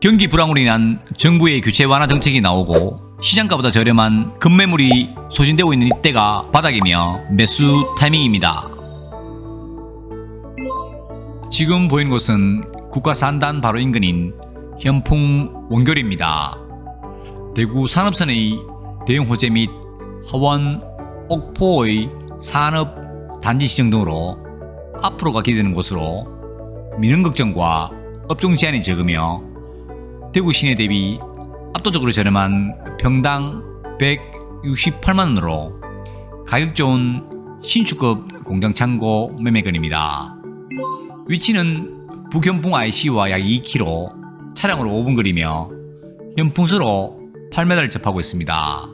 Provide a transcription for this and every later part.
경기 불황으로 인한 정부의 규제 완화 정책이 나오고 시장가보다 저렴한 급매물이 소진되고 있는 이때가 바닥이며 매수 타이밍입니다. 지금 보이는 곳은 국가 산단 바로 인근인 현풍 원교리입니다. 대구 산업선의 대형 호재 및 하원, 옥포의 산업 단지 시정 등으로 앞으로가 기대되는 곳으로 민원 걱정과 업종 제한이 적으며 대구 시내 대비 압도적으로 저렴한 평당 168만 원으로 가격 좋은 신축급 공장 창고 매매건입니다. 위치는 북현풍 IC와 약 2km, 차량으로 5분 거리며 현풍소로 8m를 접하고 있습니다.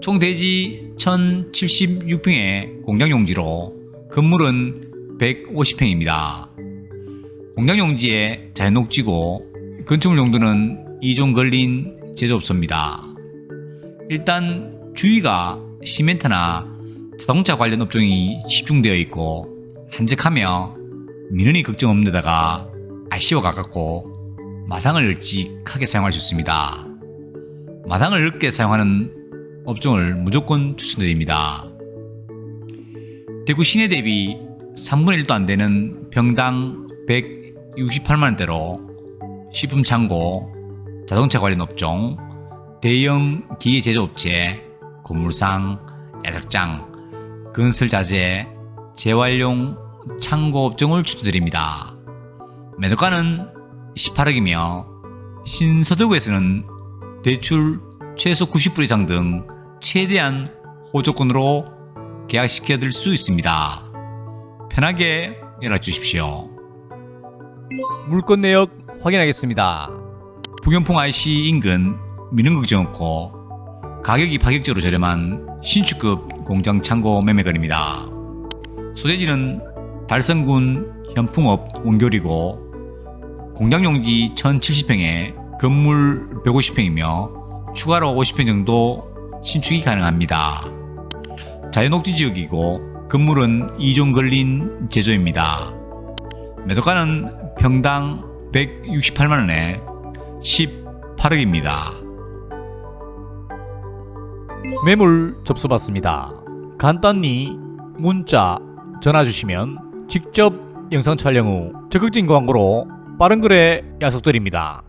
총 대지 1076평의 공장 용지로 건물은 150평입니다. 공장 용지에 자연녹지고 건축물 용도는 2종 걸린 제조업소입니다. 일단 주위가 시멘트나 자동차 관련 업종이 집중되어 있고 한적하며 민원이 걱정 없는 데다가 IC와 가깝고 마당을 널찍하게 사용할 수 있습니다. 마당을 넓게 사용하는 업종을 무조건 추천드립니다. 대구 시내 대비 3분의 1도 안 되는 병당 168만원대로 식품 창고, 자동차 관련 업종, 대형 기계 제조업체, 건물상, 야적장, 건설 자재, 재활용 창고 업종을 추천드립니다. 매도가는 18억이며 신서대구에서는 대출 최소 90불 이상 등 최대한 호조건으로 계약시켜 드릴 수 있습니다. 편하게 연락 주십시오. 물건 내역 확인하겠습니다. 북연풍 IC 인근 민원 걱정 없고 가격이 파격적으로 저렴한 신축급 공장 창고 매매거리입니다. 소재지는 달성군 현풍업 원교리고 공장 용지 1070평에 건물 150평이며 추가로 50평 정도 신축이 가능합니다. 자연녹지 지역이고 건물은 2종 걸린 제조입니다. 매도가는 평당 168만 원에 18억입니다. 매물 접수받습니다. 간단히 문자, 전화 주시면 직접 영상 촬영 후 적극적인 광고로 빠른 거래 약속드립니다.